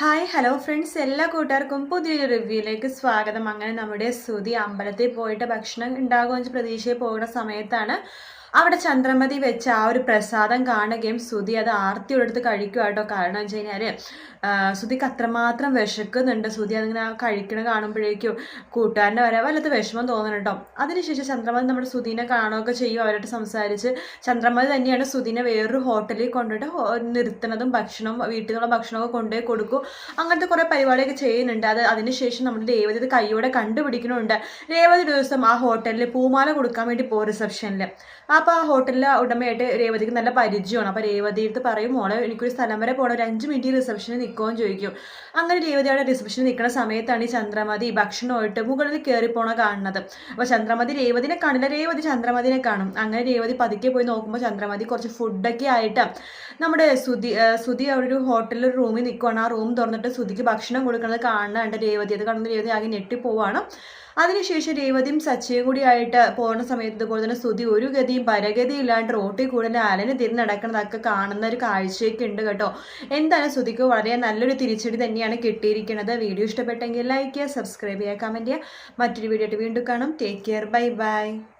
Hi hello friends എല്ലാ കൂട്ടുകാർക്കും പുതിയൊരു റിവ്യൂയിലേക്ക് സ്വാഗതം. അങ്ങനെ നമ്മുടെ സ്തുതി അമ്പലത്തിൽ പോയിട്ട് ഭക്ഷണം ഉണ്ടാകുമെന്ന് പ്രതീക്ഷയിൽ പോകുന്ന സമയത്താണ് അവിടെ ചന്ദ്രമതി വെച്ച ആ ഒരു പ്രസാദം കാണുകയും സുതി അത് ആർത്തി എടുത്ത് കഴിക്കുക കേട്ടോ കാരണം വെച്ച് കഴിഞ്ഞാൽ സുതിക്ക് അത്രമാത്രം വിശക്കുന്നുണ്ട്. സുതി അതിങ്ങനെ കഴിക്കണ കാണുമ്പോഴേക്കും കൂട്ടുകാരന്റെ വരെ വല്ലത് വിഷമം തോന്നണം കേട്ടോ അതിനുശേഷം ചന്ദ്രമതി നമ്മുടെ സുതിനെ കാണുകയൊക്കെ ചെയ്യും. അവരായിട്ട് സംസാരിച്ച് ചന്ദ്രമതി തന്നെയാണ് സുതിനെ വേറൊരു ഹോട്ടലിൽ കൊണ്ടുപോയിട്ട് നിർത്തുന്നതും ഭക്ഷണം വീട്ടിൽ നിന്നുള്ള ഭക്ഷണമൊക്കെ കൊണ്ടുപോയി കൊടുക്കും. അങ്ങനത്തെ കുറേ പരിപാടിയൊക്കെ ചെയ്യുന്നുണ്ട്. അത് അതിനുശേഷം നമ്മുടെ രേവതി അത് കൈയോടെ കണ്ടുപിടിക്കുന്നുണ്ട്. രേവതി ദിവസം ആ ഹോട്ടലിൽ പൂമാല കൊടുക്കാൻ വേണ്ടി പോകും റിസപ്ഷനിൽ അപ്പോൾ ആ ഹോട്ടലിലെ ഉടമയായിട്ട് രേവതിക്ക് നല്ല പരിചയമാണ്. അപ്പോൾ രേവതി അടുത്ത് പറയും മോളെ എനിക്കൊരു സ്ഥലം വരെ പോകണം ഒരു അഞ്ച് മിനിറ്റ് റിസപ്ഷനിൽ നിൽക്കുമെന്ന് ചോദിക്കും. അങ്ങനെ രേവതി അവിടെ റിസപ്ഷനിൽ നിൽക്കുന്ന സമയത്താണ് ഈ ചന്ദ്രമതി ഭക്ഷണമായിട്ട് മുകളിൽ കയറി പോണ കാണുന്നത്. അപ്പോൾ ചന്ദ്രമതി രേവതിനെ കാണില്ല. രേവതി ചന്ദ്രമതിനെ കാണും. അങ്ങനെ രേവതി പതുക്കെ പോയി നോക്കുമ്പോൾ ചന്ദ്രമതി കുറച്ച് ഫുഡൊക്കെ ആയിട്ട് നമ്മുടെ സുധി സുധി അവിടെ ഒരു ഹോട്ടലിൽ റൂമിൽ നിൽക്കുവാണ് ആ റൂം തുറന്നിട്ട് സുധിക്ക് ഭക്ഷണം കൊടുക്കുന്നത് കാണുന്നുണ്ട് രേവതി. അത് കാണുന്ന രേവതി ആകെ ഞെട്ടിപ്പോവാണ്. അതിനുശേഷം രേവതിയും സച്ചിയും കൂടി ആയിട്ട് പോകുന്ന സമയത്ത് ഇതുപോലെ തന്നെ സ്തുതി ഒരു ഗതിയും പരഗതി ഇല്ലാണ്ട് റോട്ടിൽ കൂടെ അലന് തിരിഞ്ഞ് നടക്കുന്നതൊക്കെ കാണുന്ന ഒരു കാഴ്ചയൊക്കെ ഉണ്ട് കേട്ടോ. എന്തായാലും സ്തുതിക്ക് വളരെ നല്ലൊരു തിരിച്ചടി തന്നെയാണ് കിട്ടിയിരിക്കുന്നത്. വീഡിയോ ഇഷ്ടപ്പെട്ടെങ്കിൽ ലൈക്ക് ചെയ്യുക സബ്സ്ക്രൈബ് ചെയ്യുക കമന്റ് ചെയ്യുക. മറ്റൊരു വീഡിയോ ആയിട്ട് വീണ്ടും കാണും. Take care bye bye